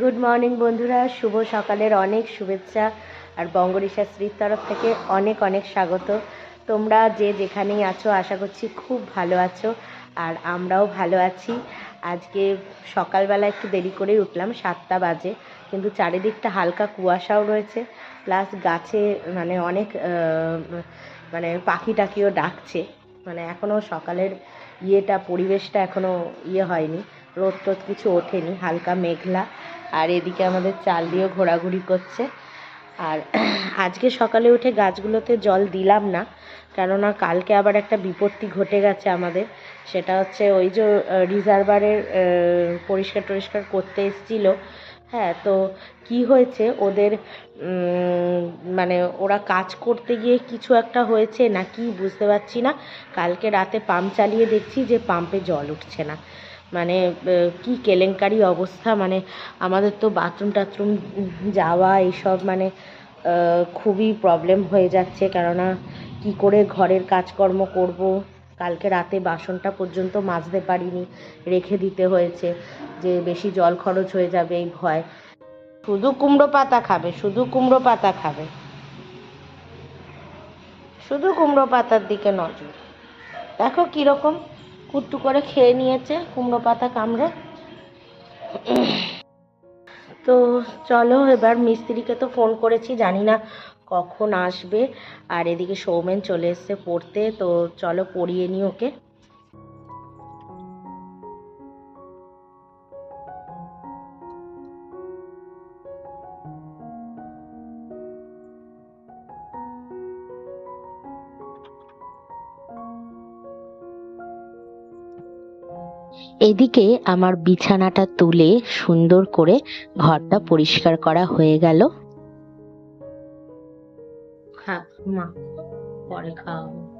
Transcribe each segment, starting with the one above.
Good morning বন্ধুরা। শুভ সকালের অনেক শুভেচ্ছা আর বঙ্গরিশাশ্রীর তরফ থেকে অনেক অনেক স্বাগত। তোমরা যে যেখানেই আছো, আশা করছি খুব ভালো আছো আর আমরাও ভালো আছি। আজকে সকালবেলা একটু দেরি করেই উঠলাম, সাতটা বাজে, কিন্তু চারিদিকটা হালকা কুয়াশাও রয়েছে। প্লাস গাছে মানে অনেক মানে পাখি টাকিও ডাকছে। মানে এখনও সকালের ইয়েটা, পরিবেশটা এখনও ইয়ে হয়নি। রোদ টোদ কিছু ওঠেনি, হালকা মেঘলা। আর এদিকে আমাদের চাল দিয়েও ঘোরাঘুরি করছে। আর আজকে সকালে উঠে গাছগুলোতে জল দিলাম না, কেননা কালকে আবার একটা বিপত্তি ঘটে গেছে আমাদের। সেটা হচ্ছে ওই যে রিজার্ভারের পরিষ্কার টরিষ্কার করতে এসেছিল। হ্যাঁ তো কি হয়েছে? ওদের মানে ওরা কাজ করতে গিয়ে কিছু একটা হয়েছে না কি বুঝতে পারছি না। কালকে রাতে পাম্প চালিয়ে দেখছি যে পাম্পে জল উঠছে না। মানে কি কেলেঙ্কারি অবস্থা মানে আমাদের তো বাথরুম টাথরুম যাওয়া এইসব মানে খুবই প্রবলেম হয়ে যাচ্ছে। কেননা কি করে ঘরের কাজকর্ম করব? কালকে রাতে বাসনটা পর্যন্ত মাজতে পারিনি, রেখে দিতে হয়েছে যে বেশি জল খরচ হয়ে যাবে এই ভয়। শুধু কুমড়ো পাতা খাবে, শুধু কুমড়ো পাতা খাবে। শুধু কুমড়ো পাতার দিকে নজর। দেখো কীরকম কুট্টু করে খেয়ে নিয়েছে, কুমড়ো পাতা, কামড়ে। তো চলো, এবার মিস্ত্রিকে তো ফোন করেছি, জানি না কখন আসবে। আর এদিকে সৌমেন চলে এসছে পড়তে, তো চলো পড়িয়ে নিই ওকে। এদিকে আমার বিছানাটা তুলে সুন্দর করে ঘরটা পরিষ্কার করা হয়ে গেল। হ্যাঁ মা, পরে খাও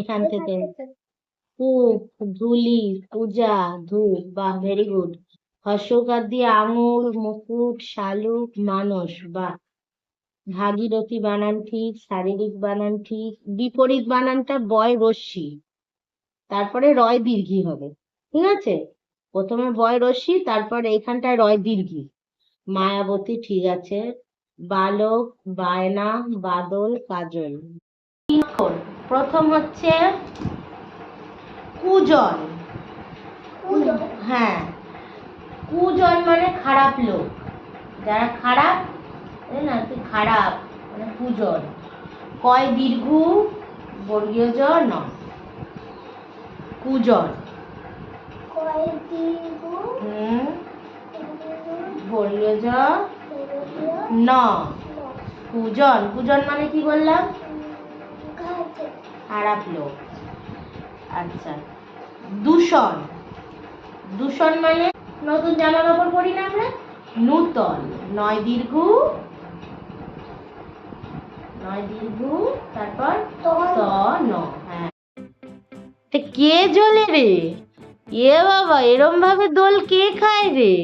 এখান থেকে। কূপ ধুলি পূজা ধূপ বাহ ভেরি গুড হর্ষকার দিয়ে আঙুর মুকুট শালুক মানস বাহ। ভাগীরথী বানান ঠিক শারীরিক বানান ঠিক বিপরীত বানানটা বয় রশ্মি। তারপরে রয় দীর্ঘি হবে ঠিক আছে? প্রথমে বয় রশ্মি তারপরে এখানটায় রয় দীর্ঘি। মায়াবতী ঠিক আছে। বালক বায়না বাদল কাজল। প্রথম হচ্ছে কুজন। কুজন। হ্যাঁ। কুজন মানে খারাপ লোক। যারা খারাপ না তুই খারাপ মানে কুজন। কয় দীর্ঘ? বর্গীয় জ ন। কুজন। বর্গীয় জ ন। কুজন। কুজন মানে কি বললাম? খারাপ লোক। আচ্ছা দূষণ। দূষণ মানে নতুন জামা কাপড় পরি না আমরা? নূতন। নয় দীর্ঘ। নয় দীর্ঘ তারপর তখন ত ন হ্যাঁ কে জ্বলে রে? এ বাবা এরম ভাবে দোল কে খায় রে?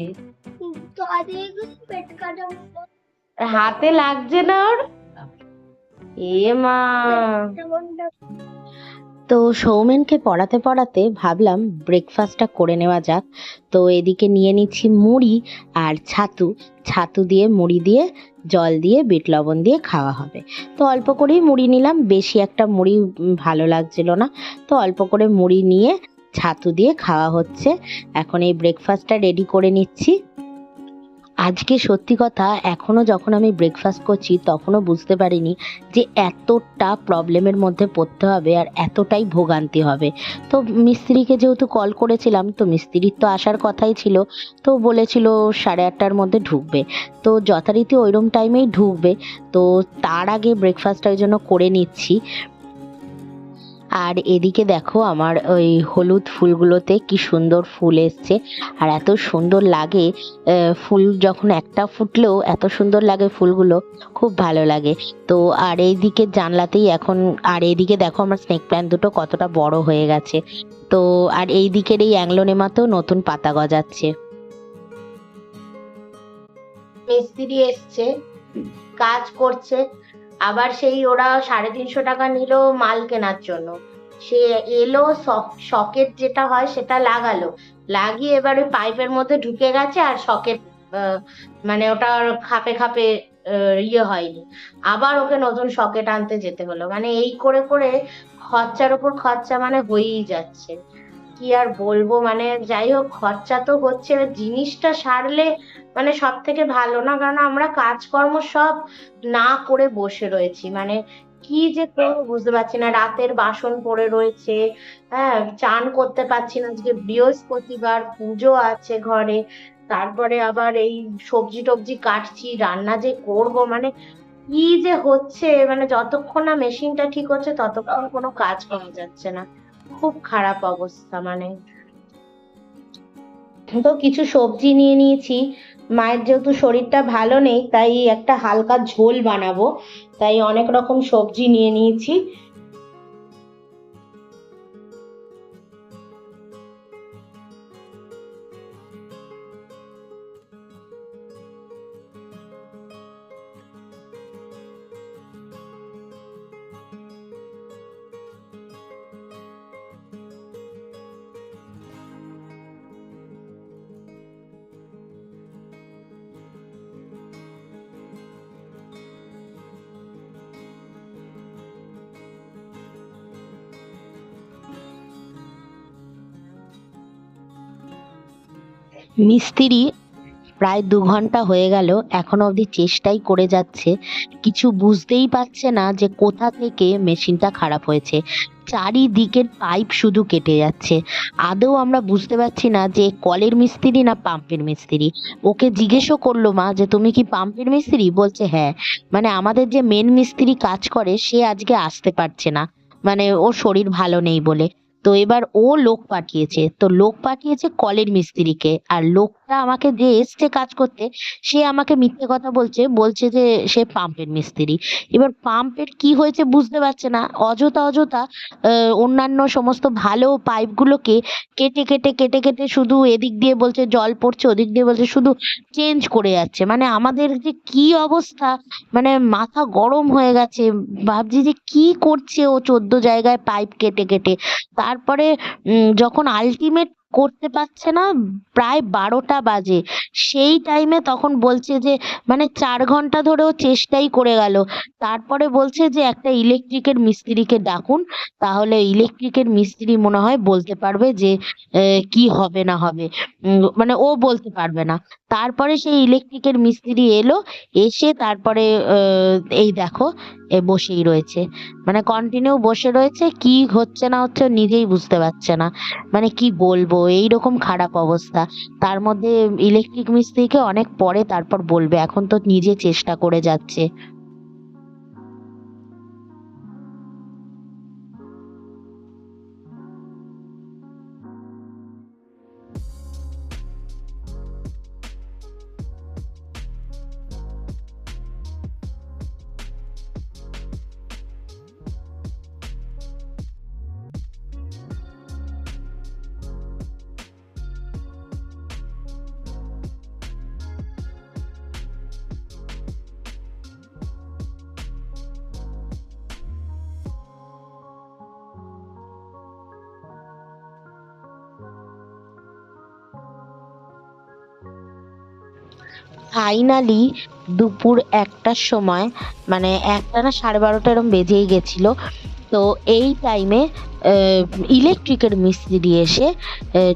হাতে লাগছে না ওর? এ মা তো সৌমেনকে পড়াতে পড়াতে ভাবলাম ব্রেকফাস্টটা করে নেওয়া যাক। তো এদিকে নিয়ে নিচ্ছি মুড়ি আর ছাতু। ছাতু দিয়ে মুড়ি দিয়ে, জল দিয়ে, বিট লবণ দিয়ে খাওয়া হবে। তো অল্প করেই মুড়ি নিলাম, বেশি একটা মুড়ি ভালো লাগছিল না। তো অল্প করে মুড়ি নিয়ে ছাতু দিয়ে খাওয়া হচ্ছে। এখন এই ব্রেকফাস্টটা রেডি করে নিচ্ছি। আজকে সত্যি কথা, এখনও যখন আমি ব্রেকফাস্ট করছি, তখনও বুঝতে পারিনি যে এতটা প্রবলেমের মধ্যে পড়তে হবে আর এতটাই ভোগান্তি হবে। তো মিস্ত্রিকে যেহেতু কল করেছিলাম, তো মিস্ত্রির তো আসার কথাই ছিল, তো বলেছিল সাড়ে আটটার মধ্যে ঢুকবে। তো যথারীতি ওইরম টাইমেই ঢুকবে। তো তার আগে ব্রেকফাস্টটা ওই জন্য করে নিচ্ছি। আর এদিকে দেখো আমার ওই হলুদ ফুলগুলোতে কি সুন্দর ফুল এসছে। আর এত সুন্দর লাগে ফুল যখন একটা ফুটলেও এত সুন্দর লাগে ফুলগুলো, খুব ভালো লাগে। তো আর এইদিকে জানলাতেই এখন, আর এইদিকে দেখো আমার স্নেক প্ল্যান্ট দুটো কতটা বড় হয়ে গেছে। তো আর এই দিকের এই অ্যাংলোনেমাতেও নতুন পাতা গজাচ্ছে। মিস্ত্রি এসছে, কাজ করছে। আবার সেই ওরা সাড়ে তিনশো টাকা নিল মাল কেনার জন্য। সে এলো সকেট যেটা হয় সেটা লাগালো। লাগিয়ে এবারে পাইপের মধ্যে ঢুকে গেছে আর সকেট মানে ওটা খাপে খাপে ইয়ে হয়নি। আবার ওকে নতুন সকেট আনতে যেতে হলো। মানে এই করে করে খরচার উপর খরচা মানে হয়েই যাচ্ছে। কি আর বলব? মানে যাই হোক, খরচা তো হচ্ছে। জিনিসটা সারলে মানে সব থেকে ভালো না, কারণ আমরা কাজকর্ম সব না করে বসে রয়েছি। মানে কি যে করব বুঝতে পারছি না। রাতের বাসন পড়ে রয়েছে হ্যাঁ চান করতে পারছি না। আজকে বৃহস্পতিবার, পুজো আছে ঘরে, তারপরে আবার এই সবজি টবজি কাটছি, রান্না যে করব মানে কি যে হচ্ছে মানে যতক্ষণ না মেশিনটা ঠিক হচ্ছে, ততক্ষণ কোনো কাজ করা যাচ্ছে না। খুব খারাপ অবস্থা মানে। তো কিছু সবজি নিয়ে নিয়েছি। মায়ের যেহেতু শরীরটা ভালো নেই, তাই একটা হালকা ঝোল বানাবো। তাই অনেক রকম সবজি নিয়ে নিয়েছি। মিস্ত্রি প্রায় দু ঘণ্টা হয়ে গেল, এখনও অবধি চেষ্টাই করে যাচ্ছে। কিছু বুঝতেই পারছে না যে কোথা থেকে মেশিনটা খারাপ হয়েছে। চারিদিকের পাইপ শুধু কেটে যাচ্ছে। আদৌ আমরা বুঝতে পারছি না যে কলের মিস্ত্রি না পাম্পের মিস্ত্রি। ওকে জিজ্ঞেসও করল মা যে, তুমি কি পাম্পের মিস্ত্রি? বলছে হ্যাঁ। মানে আমাদের যে মেন মিস্ত্রি কাজ করে, সে আজকে আসতে পারছে না। মানে ওর শরীর ভালো নেই বলে। তো এবার ও লোক পাঠিয়েছে। তো লোক পাঠিয়েছে কলের মিস্ত্রিকে। আর লোকটা আমাকে যে এসছে কাজ করতে। সে আমাকে মিথ্যে কথা বলছে বলছে যে সে পাম্পের মিস্ত্রি। এবার পাম্পের কি হয়েছে বুঝতে পারছে না। অযথা অযথা অন্যান্য সমস্ত ভালো পাইপগুলোকে কেটে কেটে কেটে কেটে শুধু এদিক দিয়ে বলছে জল পড়ছে, ওদিক দিয়ে বলছে শুধু চেঞ্জ করে যাচ্ছে। মানে আমাদের যে কি অবস্থা? মানে মাথা গরম হয়ে গেছে। ভাবছি যে কি করছে ও চোদ্দ জায়গায় পাইপ কেটে কেটে। তারপরে যখন আলটিমেট করতে পারছে না, প্রায় বারোটা বাজে। সেই টাইমে তখন বলছে যে মানে চার ঘণ্টা ধরেও চেষ্টাই করে গেল। তারপরে বলছে যে, একটা ইলেকট্রিকের মিস্ত্রিকে ডাকুন। তাহলে ইলেকট্রিকের মিস্ত্রি মনে হয় বলতে পারবে যে কি হবে না হবে। মানে ও বলতে পারবে না। তারপরে সেই ইলেকট্রিকের মিস্ত্রি এলো, এসে তারপরে এই দেখো, এ বসেই রয়েছে। মানে কন্টিনিউ বসে রয়েছে, কি হচ্ছে না হচ্ছে নিজেই বুঝতে পারছে না। মানে কি বলব এই রকম খারাপ অবস্থা। তার মধ্যে ইলেকট্রিক মিস্ত্রিকে অনেক পরে তারপর বলবে, এখন তো নিজে চেষ্টা করে যাচ্ছে। ফাইনালি দুপুর একটার সময় মানে একটা না সাড়ে বারোটা এরম বেজেই গেছিল। তো এই টাইমে ইলেকট্রিকের মিস্ত্রি এসে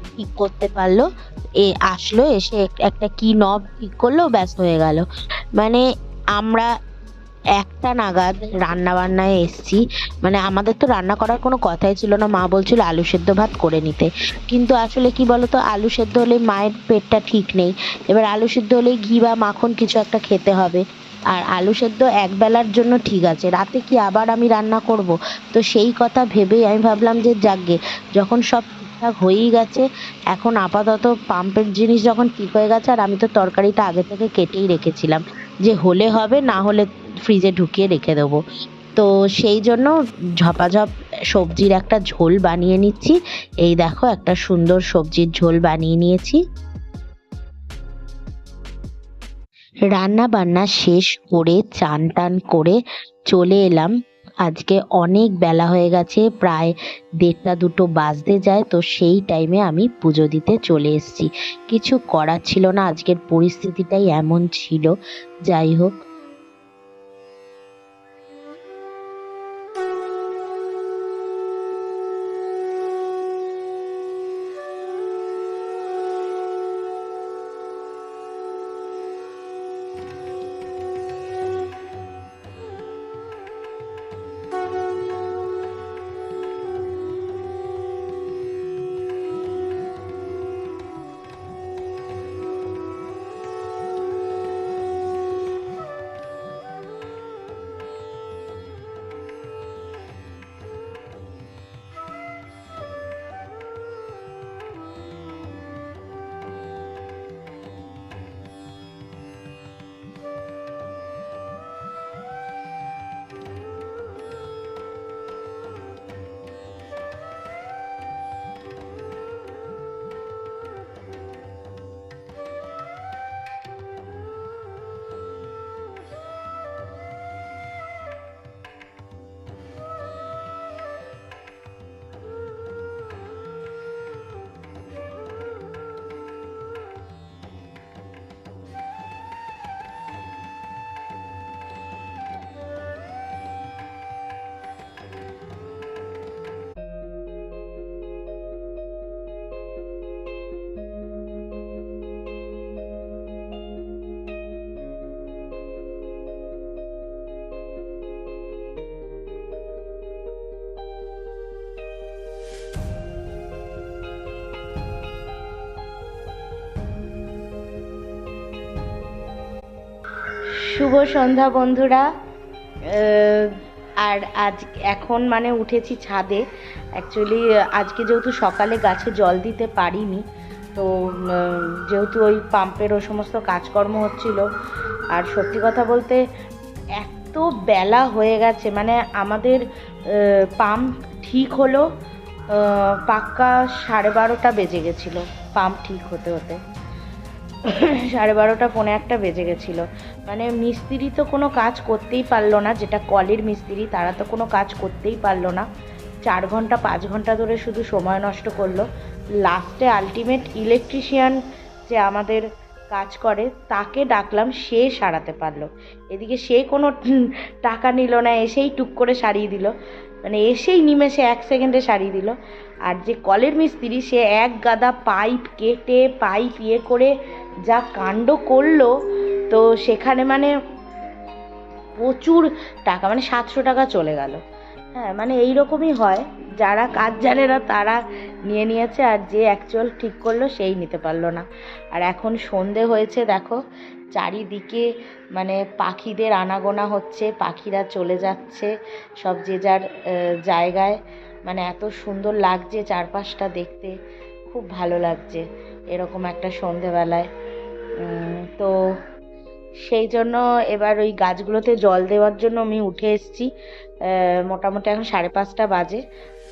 ঠিক করতে পারল। এ, আসলো, এসে একটা কি নব ঠিক করল, ব্যাস হয়ে গেল। মানে আমরা একটা নাগাদ রান্না বান্নায় এসছি। মানে আমাদের তো রান্না করার কোনো কথাই ছিল না। মা বলছিল আলু সেদ্ধ ভাত করে নিতে। কিন্তু আসলে কি বলতো, আলু সেদ্ধ হলে মায়ের পেটটা ঠিক নেই। এবার আলু সেদ্ধ হলে ঘি বা মাখন কিছু একটা খেতে হবে। আর আলু সেদ্ধ এক বেলার জন্য ঠিক আছে। রাতে কি আবার আমি রান্না করব? তো সেই কথা ভেবেই আমি ভাবলাম যে যাকগে যখন সব ঠিকঠাক হয়েই গেছে, এখন আপাতত পাম্পের জিনিস যখন ঠিক হয়ে গেছে, আর আমি তো তরকারিটা আগে থেকে কেটেই রেখেছিলাম। যে হলে হবে, না হলে ফ্রিজে ঢুকিয়ে রেখে দেবো। তো সেই জন্য ঝপাঝপ সবজির একটা ঝোল বানিয়ে নিচ্ছি। এই দেখো, একটা সুন্দর সবজির ঝোল বানিয়ে নিয়েছি। রান্না বান্না শেষ করে চান টান করে চলে এলাম। আজকে অনেক বেলা হয়ে গেছে, প্রায় দেড়টা দুটো বাজতে যায়, তো সেই টাইমে আমি পুজো দিতে চলে এসেছি। কিছু করার ছিল না, আজকের পরিস্থিতিটাই এমন ছিল। যাই হোক শুভ সন্ধ্যা বন্ধুরা। আর আজ এখন মানে উঠেছি ছাদে। অ্যাকচুয়ালি আজকে যেহেতু সকালে গাছে জল দিতে পারিনি, তো যেহেতু ওই পাম্পের ও সমস্ত কাজকর্ম হচ্ছিল। আর সত্যি কথা বলতে, এত বেলা হয়ে গেছে মানে আমাদের পাম্প ঠিক হলো পাক্কা সাড়ে বারোটা বেজে গেছিল, পাম্প ঠিক হতে হতে। সাড়ে বারোটা, পৌনে একটা বেজে গেছিল। মানে মিস্ত্রি তো কোনো কাজ করতেই পারল না, যেটা কলের মিস্ত্রি, তারা তো কোনো কাজ করতেই পারল না। চার ঘণ্টা, পাঁচ ঘণ্টা ধরে শুধু সময় নষ্ট করল। লাস্টে আলটিমেট ইলেকট্রিশিয়ান যে আমাদের কাজ করে, তাকে ডাকলাম, সে সারাতে পারল। এদিকে সে কোনো টাকা নিল না, এসেই টুক করে সারিয়ে দিল। মানে এসেই নিমেষে এক সেকেন্ডে সারিয়ে দিল। আর যে কলের মিস্ত্রি, সে এক গাদা পাইপ কেটে পাইপ ইয়ে করে যা কাণ্ড করল, তো সেখানে মানে প্রচুর টাকা মানে সাতশো টাকা চলে গেল। হ্যাঁ মানে এই রকমই হয়। যারা কাজ জানে না, তারা নিয়ে নিয়েছে, আর যে অ্যাকচুয়াল ঠিক করল, সেই নিতে পারল না। আর এখন সন্ধে হয়েছে, দেখো চারিদিকে মানে পাখিদের আনাগোনা হচ্ছে, পাখিরা চলে যাচ্ছে সব যে যার জায়গায়। মানে এত সুন্দর লাগছে চারপাশটা দেখতে, খুব ভালো লাগছে এরকম একটা সন্ধেবেলায়। তো সেই জন্য এবার ওই গাছগুলোতে জল দেওয়ার জন্য আমি উঠে এসেছি। মোটামুটি এখন সাড়ে পাঁচটা বাজে,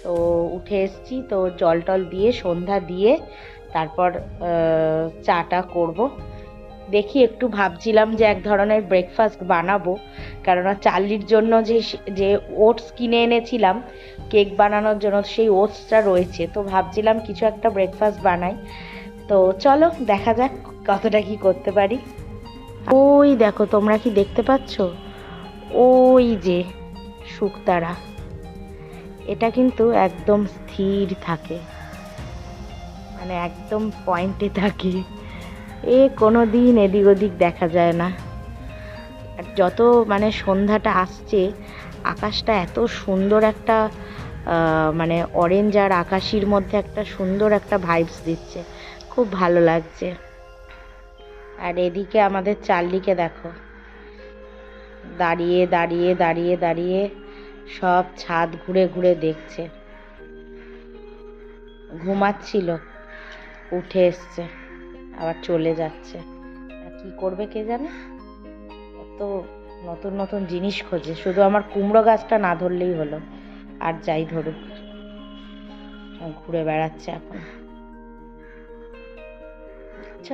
তো উঠে এসেছি, তো জল টল দিয়ে, সন্ধ্যা দিয়ে তারপর চাটা করব। দেখি একটু ভাবছিলাম যে এক ধরনের ব্রেকফাস্ট বানাবো, কেননা চার্লির জন্য যে যে ওটস কিনে এনেছিলাম কেক বানানোর জন্য সেই ওটসটা রয়েছে, তো ভাবছিলাম কিছু একটা ব্রেকফাস্ট বানাই। তো চলো, দেখা যাক কতটা কি করতে পারি। ওই দেখো, তোমরা কি দেখতে পাচ্ছ? ওই যে শুকতারা। এটা কিন্তু একদম স্থির থাকে। মানে একদম পয়েন্টে থাকে। এ কোনো দিন এদিক ওদিক দেখা যায় না। আর যত মানে সন্ধ্যাটা আসছে, আকাশটা এত সুন্দর একটা মানে অরেঞ্জ আর আকাশির মধ্যে একটা সুন্দর একটা ভাইবস দিচ্ছে। খুব ভালো লাগছে। আর এদিকে আমাদের চার্লিকে দেখো, দাঁড়িয়ে দাঁড়িয়ে দাঁড়িয়ে দাঁড়িয়ে সব ছাদ ঘুরে ঘুরে দেখছে। ঘুমাচ্ছিল, উঠে এসছে। আবার চলে যাচ্ছে। কি করবে কে জানে? তো নতুন নতুন জিনিস খোঁজে। শুধু আমার কুমড়ো গাছটা না ধরলেই হলো। আর যাই ধরুক। ঘুরে বেড়াচ্ছে এখন। বুঝছ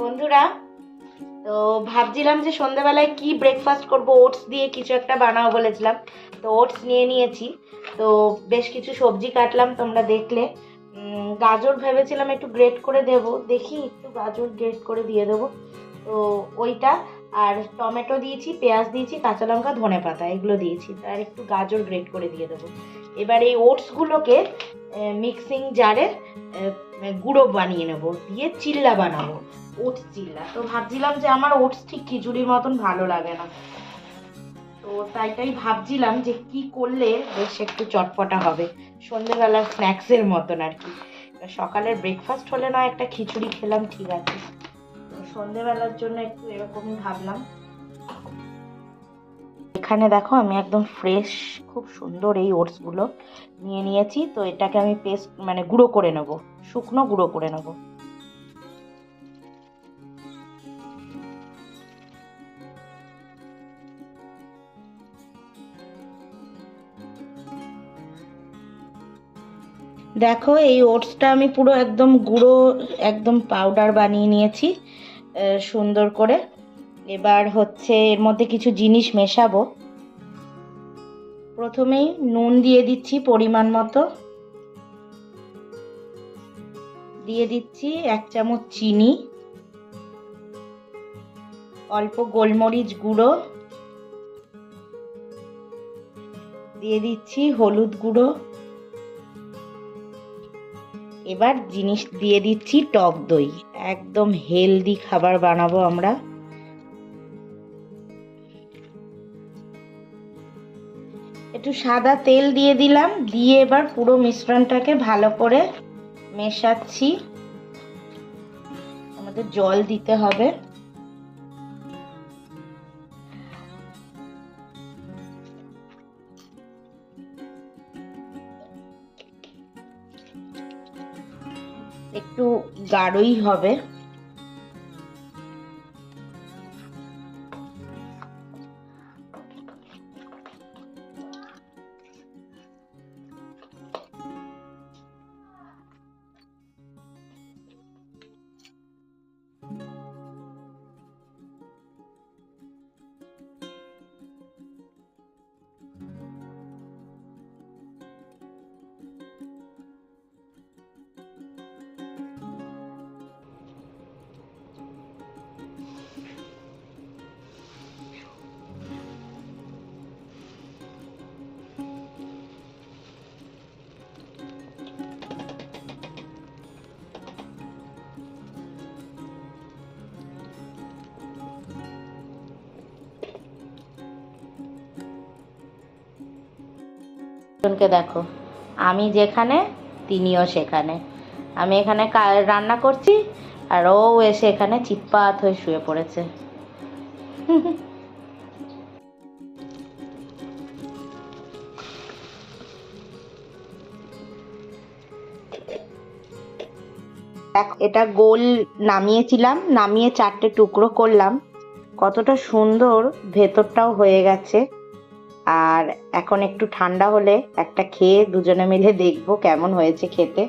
বন্ধুরা, তো ভাবছিলাম যে সন্ধ্যাবেলায় কি ব্রেকফাস্ট করব ওটস দিয়ে কিছু একটা বানাবো বলেছিলাম। তো ওটস নিয়ে নিয়েছি। তো বেশ কিছু সবজি কাটলাম তোমরা দেখলে। গাজর ভেবেছিলাম একটু গ্রেট করে দেব। দেখি একটু গাজর গ্রেট করে দিয়ে দেবো। তো ওইটা, আর টমেটো দিয়েছি, পেঁয়াজ দিয়েছি, কাঁচা লঙ্কা, ধনে পাতা, এগুলো দিয়েছি। আর একটু গাজর গ্রেট করে দিয়ে দেবো। এবার এই ওটসগুলোকে মিক্সিং জারে গুঁড়ো বানিয়ে নেব। দিয়ে চিল্লা বানাবো। ওটস চিল্লা তো ভাবছিলাম যে আমার ওটস ঠিক খিচুড়ির মতন ভালো লাগে না। তো তাই তাই ভাবছিলাম যে কি করলে বেশ একটু চটপটা হবে। সন্ধেবেলার স্ন্যাক্সের মতন আর কি। সকালের ব্রেকফাস্ট হলে না একটা খিচুড়ি খেলাম, ঠিক আছে। তো সন্ধেবেলার জন্য একটু এরকমই ভাবলাম। এখানে দেখো আমি একদম ফ্রেশ খুব সুন্দর এই ওটসগুলো নিয়ে নিয়েছি। তো এটাকে আমি পেস্ট মানে গুঁড়ো করে নেব। শুকনো গুঁড়ো করে নেব। দেখো, এই ওটসটা আমি পুরো একদম গুঁড়ো, একদম পাউডার বানিয়ে নিয়েছি সুন্দর করে। এবার হচ্ছে এর মধ্যে কিছু জিনিস মেশাবো। প্রথমেই নুন দিয়ে দিচ্ছি পরিমাণ মতো। দিয়ে দিচ্ছি এক চামচ চিনি। অল্প গোলমরিচ গুঁড়ো। দিয়ে দিচ্ছি হলুদ গুঁড়ো। এবার জিনিস দিয়ে দিচ্ছি টক দই। একদম হেলদি খাবার বানাবো আমরা। একটু সাদা তেল দিয়ে দিলাম, দিয়ে এবার পুরো মিশ্রণটাকে ভালো করে মেশাচ্ছি। আমাদের জল দিতে হবে। গাঢ়ই হবে। জনকে দেখো। আমি যেখানে, তিনিও সেখানে। আমি এখানে রান্না করছি, আর ও এসে এখানে চিৎপাত হয়ে শুয়ে পড়েছে। এটা গোল নামিয়েছিলাম, নামিয়ে চারটে টুকরো করলাম। কতটা সুন্দর ভেতরটাও হয়ে গেছে। আর এখন একটু ঠান্ডা হলে একটা খেয়ে দুজনে মিলে দেখব কেমন হয়েছে খেতে।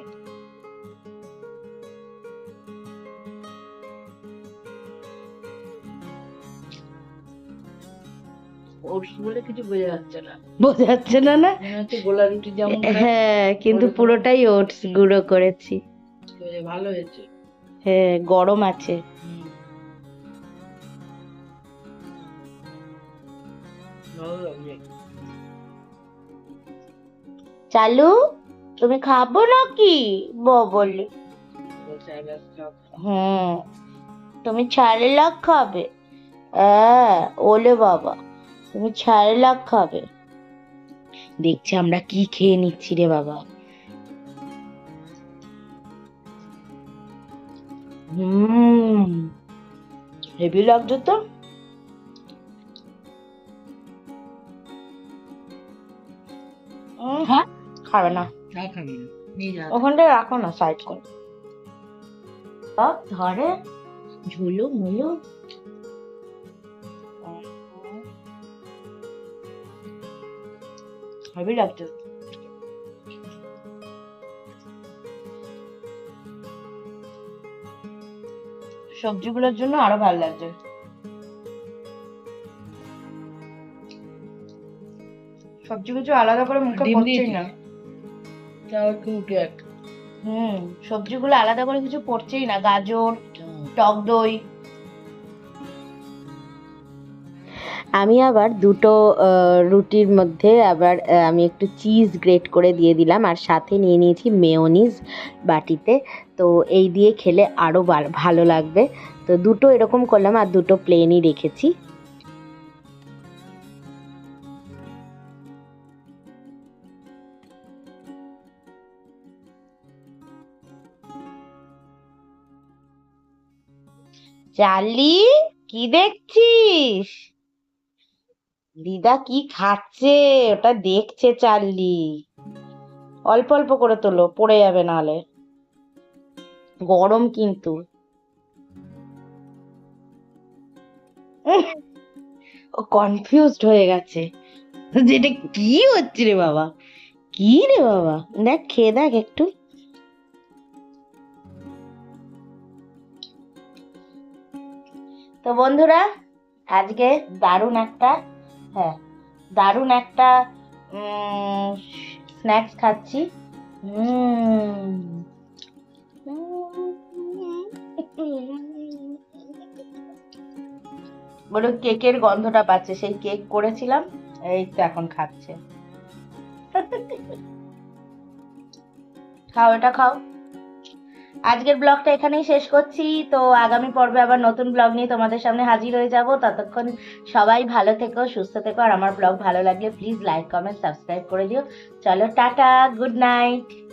কিছু বোঝা যাচ্ছে না। বোঝা যাচ্ছে না না? গোলা রুটি যেমন হ্যাঁ কিন্তু পুরোটাই ওটস গুঁড়ো করেছি। ভালো হয়েছে। হ্যাঁ গরম আছে। ভালো লাগছে। চালু, তুমি খাব নাকি? বলি. হুম তুমি ছাড়লাক খাবে। হ্যাঁ ওলে বাবা, তুমি ছাড়লাক খাবে। দেখছি আমরা কি খেয়ে নিচ্ছি রে বাবা। হেভি লাগছে তো। হ্যাঁ? খাবে না। ওখানটায় রাখো না সাইড করে। সব ধরে ঝুলু মুলু। হেভি লাগছে। সবজিগুলোর জন্য আরও ভালো লাগছে। সবজি কিছু আলাদা করে মুখে পড়ছেই না। উঠে এক। হুম সবজিগুলো আলাদা করে কিছু পড়ছেই না। গাজর টক দই। আমি আবার দুটো রুটির মধ্যে আবার আমি একটু চিজ গ্রেট করে দিয়ে দিলাম আর সাথে নিয়ে নিয়েছি মেয়োনিজ বাটিতে। তো এই দিয়ে খেলে আরও ভালো লাগবে। তো দুটো এরকম করলাম আর দুটো প্লেনই রেখেছি। চার্লি কি দেখছিস? দিদা কি খাচ্ছে? ওটা দেখছে চার্লি অল্প অল্প করে তোলো, পড়ে যাবে নাহলে। গরম কিন্তু। ও কনফিউজড হয়ে গেছে। যেটা কি হচ্ছে রে বাবা? কি রে বাবা? দেখ, খেয়ে দেখ একটু। তো বন্ধুরা, আজকে দারুণ একটা হ্যাঁ দারুণ একটা স্ন্যাক্স খাচ্ছি। বলো, কেকের গন্ধটা পাচ্ছে, সেই কেক করেছিলাম, এই তো এখন খাচ্ছে। খাও, এটা খাও। আজকের ব্লগটা এখানেই শেষ করছি। তো আগামী পর্বে আবার নতুন ব্লগ নিয়ে তোমাদের সামনে হাজির হয়ে যাব। ততক্ষণ সবাই ভালো থেকো, সুস্থ থেকো। আর আমার ব্লগ ভালো লাগলে প্লিজ লাইক কমেন্ট সাবস্ক্রাইব করে দিও। চলো, টাটা গুড নাইট